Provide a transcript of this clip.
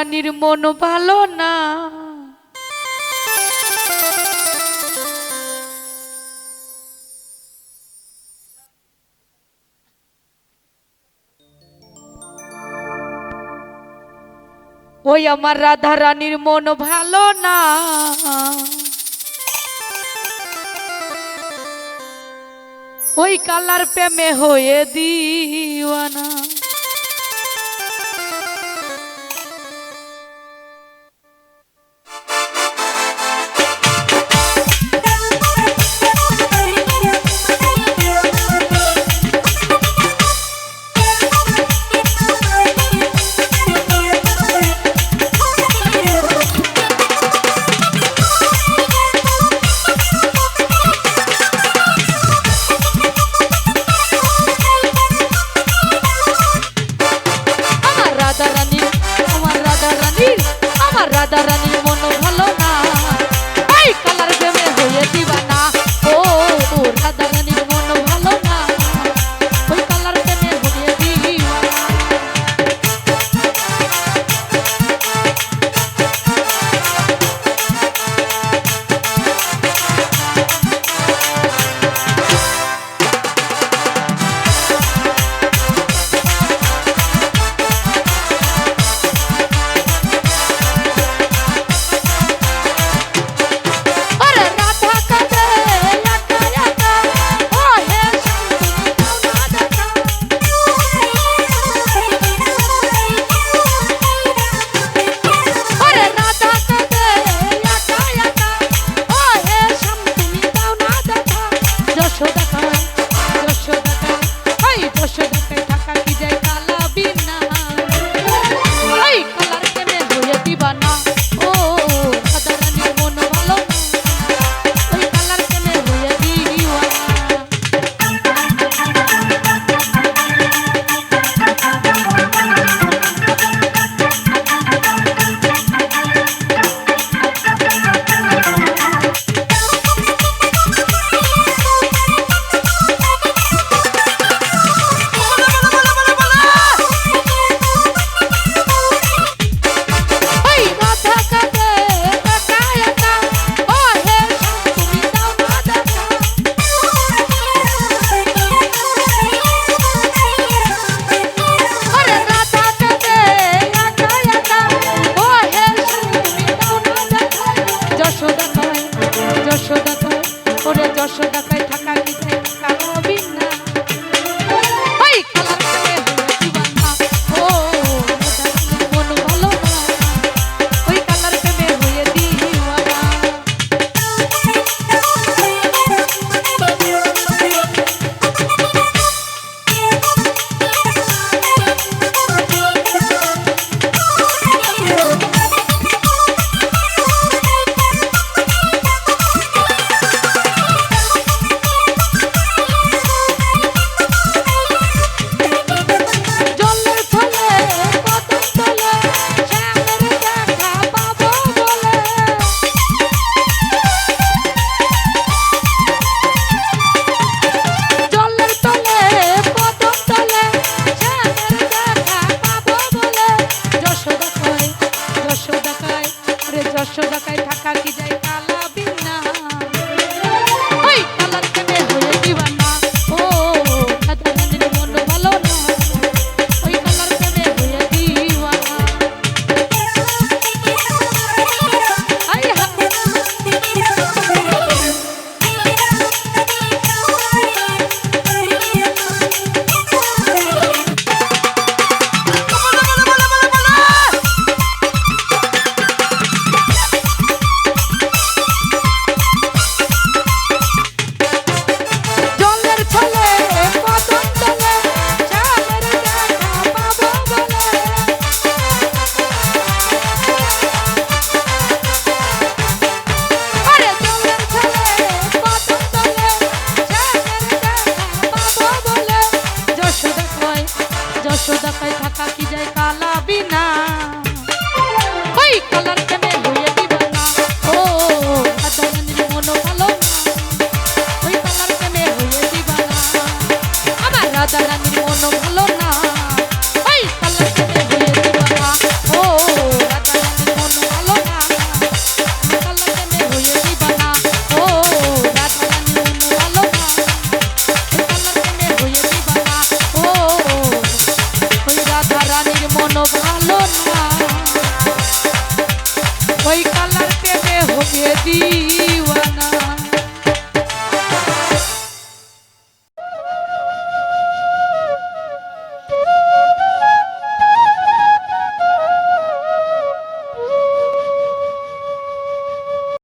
রানীর মন ভালো না। ওই আমার রাধা রানীর মন ভালো না। ওই কালার প্রেমে হয়ে দিওয়ানা। ঢাকা কি যায়